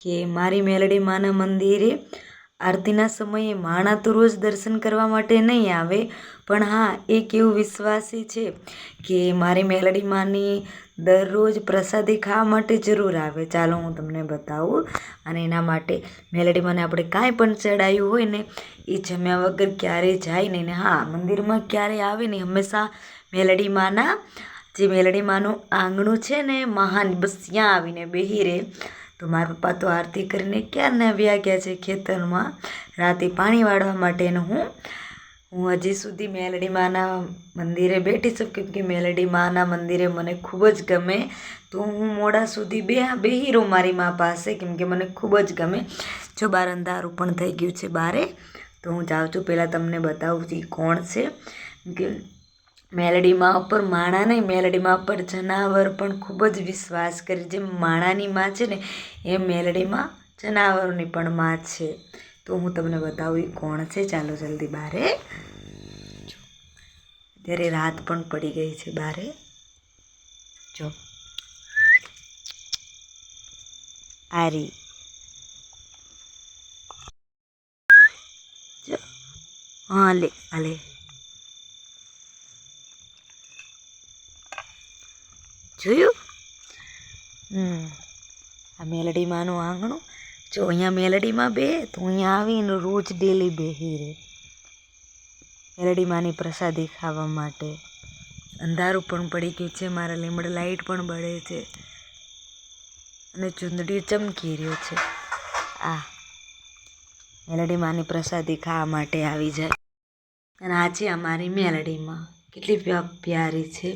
કે મારી મેલડી માના મંદિરે આરતીના સમયે માણા તો રોજ દર્શન કરવા માટે નહીં આવે. પણ હા, એક એવું વિશ્વાસી છે કે મારી મેલડી માની દરરોજ પ્રસાદી ખાવા માટે જરૂર આવે. ચાલો હું તમને બતાવું. અને એના માટે મેલડી માને આપણે કાંઈ પણ ચડાયું હોય ને, એ જમ્યા વગર ક્યારેય જાય નહીં ને. હા, મંદિરમાં ક્યારેય આવે ને હંમેશા મેલડી માના, જે મેલડી માનું આંગણું છે ને, મહાન, બસ ત્યાં આવીને બેહી રહે. તો મારા પપ્પા તો આરતી કરીને ક્યારના વ્યા ગયા છે ખેતરમાં? રાતે પાણી વાળવા માટેનું હું? હું હજી સુધી મેલડી માના મંદિરે બેઠી છું, કેમ કે મેલડી માના મંદિરે મને ખૂબ જ ગમે. તો હું મોડા સુધી બે બે હીરો મારી મા પાસે, કેમ કે મને ખૂબ જ ગમે. જો બાર અંધારું પણ થઈ ગયું છે બારે, તો હું જાઉં છું. પહેલાં તમને બતાવું છું કોણ છે. કે મેલડીમાં ઉપર, માણા નહીં, મેલડીમાં ઉપર જનાવર પણ ખૂબ જ વિશ્વાસ કરે જેમ માણાની માં છે ને એ મેલડીમાં જનાવરોની પણ માં છે. તો હું તમને બતાવું એ કોણ છે. ચાલો જલ્દી બારે. અત્યારે રાત પણ પડી ગઈ છે બારે. જો. આરી. જો. હા, લે હાલે જોયું હમ આ મેલડીમાંનું આંગણું જો અહીંયા મેલડીમાં બે તો અહીંયા આવીને રોજ ડેલી બેહી રહે મેલડી માની પ્રસાદી ખાવા માટે અંધારું પણ પડી ગયું છે મારા લીમડ લાઈટ પણ બળે છે અને ચૂંદડી ચમકી રહ્યો છે આ મેલડી માની પ્રસાદી ખાવા માટે આવી જાય અને આ છે અમારી મેલડીમાં કેટલી પ્યારી છે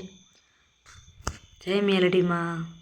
જય મેલડીમાં